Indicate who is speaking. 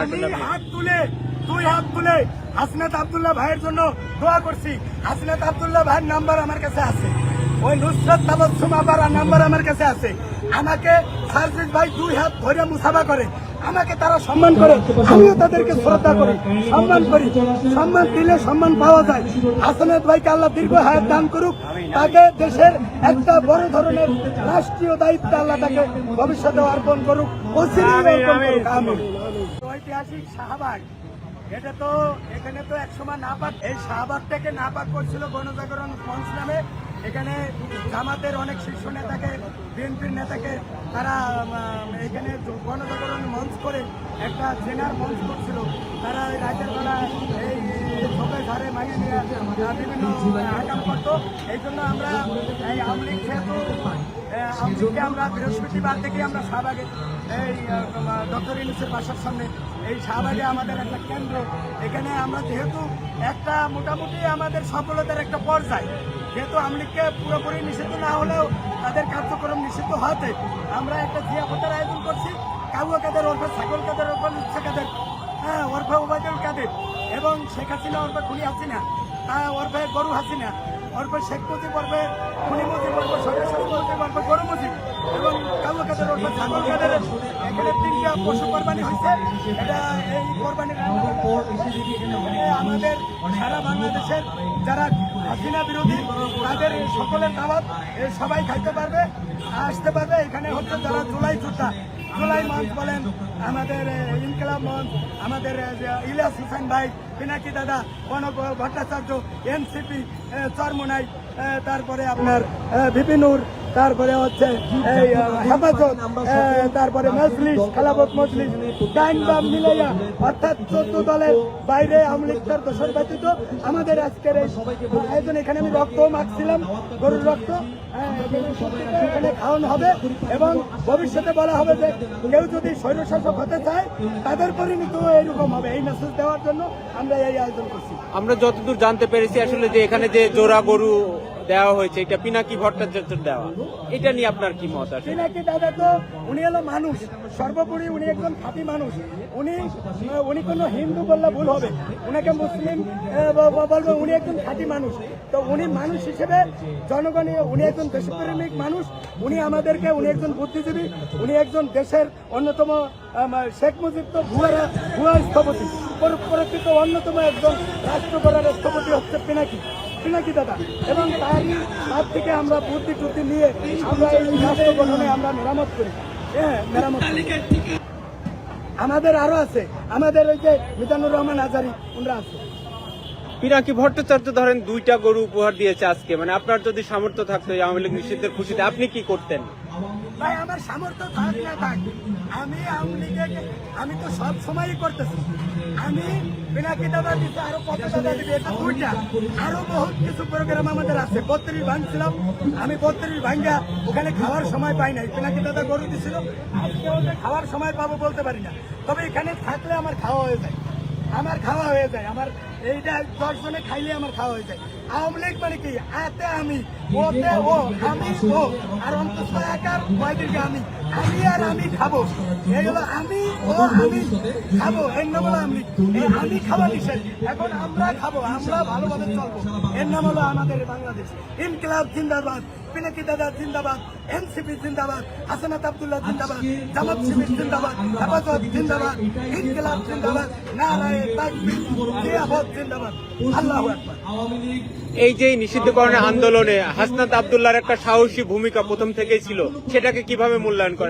Speaker 1: হাত তুলে দুই হাত তুলে হাসনাত আব্দুল্লাহ ভাইয়ের জন্য দোয়া করছি। হাসনাত আব্দুল্লাহ ভাইয়ের নাম্বার আমার কাছে আছে। ওই নুসরাত তাবসুম নাম্বার আমার কাছে আছে। আমাকে সার্জিস ভাই দুই হাত ধরে মুসাফা করে, আমাকে তারা সম্মান করে, আমিও তাদেরকে শ্রদ্ধা করি, সম্মান করি। সম্মান দিলে সম্মান পাওয়া যায়। হাসনাত ভাইকে আল্লাহ দীর্ঘ হায়াত দান করুক। তাকে দেশের একটা বড় ধরনের রাষ্ট্রীয় দায়িত্ব আল্লাহ তাকে ভবিষ্যতে অর্পণ করুক। অর্পণ করুক। ঐতিহাসিক শাহবাগ। এটা তো এখানে তো একসময় নাপাক, এই শাহবাগটাকে নাপাক করছিল গণজাগরণ মঞ্চ নামে। এখানে জামাতের অনেক শীর্ষ নেতাকে, বিএনপির নেতাকে তারা এখানে গণজাগরণ মঞ্চ করে একটা জেনার মঞ্চ করছিল। তারা রাতের বেলা এই ঝোপে ঝাড়ে মাইনে নিয়ে বিভিন্ন আকাম করতো। এই জন্য আমরা এই আওয়ামী লীগ যেহেতু আমরা বৃহস্পতিবার থেকে আমরা শাহবাগে, এই ডক্টর ইউনুসের বাসার সামনে এই শাহবাগে আমাদের একটা কেন্দ্র। এখানে আমরা যেহেতু একটা মোটামুটি আমাদের সফলতার একটা পর্যায়, যেহেতু আমলিগকে পুরোপুরি নিষিদ্ধ না হলেও তাদের কার্যক্রম নিষিদ্ধ হতে আমরা একটা জিয়াফতের আয়োজন করছি। কাউয়া কাদের ওরফে ছাগল কাদের, ওরফে লুচ্ছা কাদের হ্যাঁ ওরফে ওবায়দুল কাদের এবং শেখ হাসিনা, ওরফে খুনি হাসিনা তা ওরফে গরু হাসিনা, ওরফে শেখ মুজিব, ওরফে খুনি মুজিব, ওরফে সরকার মুজিব গরু মুজিব এবং কালো কাদের, ওরফে ছাগল কাদের। এখানে তিনটা পশু হয়েছে। এটা এই কোরবানির আমাদের সারা বাংলাদেশের যারা হাসিনা বিরোধী, তাদের সকলের দাওয়াত সবাই খাইতে পারবে, আসতে পারবে। এখানে হচ্ছে যারা জুলাই যোদ্ধা জুলাই মঞ্চ বলেন, আমাদের ইনকলাব মঞ্চ, আমাদের ইলিয়াস হোসেন ভাই পিনাকি দাদা কনক ভট্টাচার্য, এনসিপি চরমোনাই তারপরে আপনার বিপিনুর, তারপরে হচ্ছে হেফাজত তারপরে মজলিস, খেলাফত মজলিস, ডাইন বাম মিলাইয়া, অর্থাৎ চোদ্দ দলের বাইরে আমলিকতার দোষর ব্যতীত আমাদের আজকের এই আয়োজন, এখানে আমি রক্ত মাখছিলাম, গরুর রক্ত এখানে খাওয়ানো হবে এবং ভবিষ্যতে বলা হবে যে কেউ যদি স্বৈরশাসক হতে চায়, তাদের পরিণত এরকম হবে, এই মেসেজ দেওয়ার জন্য আমরা
Speaker 2: যতদূর জানতে পেরেছি আসলে যে এখানে যে জোড়া গরু দেওয়া হয়েছে, এটা পিনাকি ভট্টাচার্যের দেওয়া। এটা নিয়ে আপনার কি মত আসলে?
Speaker 1: পিনাকি দাদা তো উনি হলো মানুষ। সর্বোপরি উনি একজন খাঁটি মানুষ। উনি উনি কোনো হিন্দু বললে ভুল হবে। উনাকে মুসলিম বলবে উনি একজন খাঁটি মানুষ। তো উনি মানুষ হিসেবে জনগণীয় উনি একজন দেশপ্রেমিক মানুষ। উনি আমাদেরকে উনি একজন বুদ্ধিজীবী, উনি একজন দেশের অন্যতম শেখ মুজিব তো ভুয়া ভুয়া স্থপতি। পর- অন্যতম একজন রাষ্ট্র গড়ার স্থপতি হচ্ছে পিনাকি। পিনাকি দাদা। এবং তারই হাত থেকে আমরা বুদ্ধি টুদ্ধি নিয়ে আমরা এই রাষ্ট্র গঠনে আমরা মেরামত করি। হ্যাঁ মেরামত। আমাদের আরও আছে। আমাদের ওই যে মিজানুর রহমান আজারি, ওনারা আছে।
Speaker 2: পিনাকি ভট্টাচার্য ধরেন দুইটা গরু উপহার দিয়েছে আজকে। মানে আপনার যদি সামর্থ্য থাকতো আওয়ামী লীগ নিষিদ্ধের খুশিতে, আপনি কি করতেন?
Speaker 1: ভাই, আমার সামর্থ্য থাক না থাক, আমি আওয়ামী লীগে আমি তো সব সময়ই করতেছি। আমি পিনাকি দাদা দিতে আরও কত দাদা দিবে, এটা দুইটা আরও বহুত কিছু প্রোগ্রাম আমাদের আছে। বত্রিশ ভাঙছিলাম, আমি বত্রিশ ভাঙ্গা ওখানে খাওয়ার সময় পাই নাই। পিনাকি দাদা গরু দিছিল আজকে খাওয়ার সময় পাবো বলতে পারি না। তবে এখানে থাকলে আমার খাওয়া হয়ে যায়। আমার খাওয়া হয়ে যায়, আমার এইটা দশ জনে খাইলে আমার খাওয়া হয়ে যায় আওয়ামী লীগ মানে কি আতে আমি ওতে ও আমি ও আর অন্তত একার কয়দিকে আমি আমি আর আমি খাব এগুলো আমি ও আমি খাব এর নাম হলো আমি এই আমি খাওয়া নিষেধ এখন আমরা খাব আমরা ভালোভাবে চলবো এর নাম হলো আমাদের বাংলাদেশ ইনকিলাব জিন্দাবাদ পিনাকি দাদা জিন্দাবাদ এনসিপি জিন্দাবাদ হাসানাত আব্দুল্লাহ জিন্দাবাদ জামাত শিবির জিন্দাবাদ হেফাজত জিন্দাবাদ ইনকিলাব জিন্দাবাদ নারায়ে তাকবীর জিয়াফত
Speaker 2: এই যে নিষিদ্ধকরণের আন্দোলনে হাসনাত আবদুল্লাহর একটা সাহসী ভূমিকা প্রথম থেকেই ছিল, সেটাকে কীভাবে মূল্যায়ন করেন?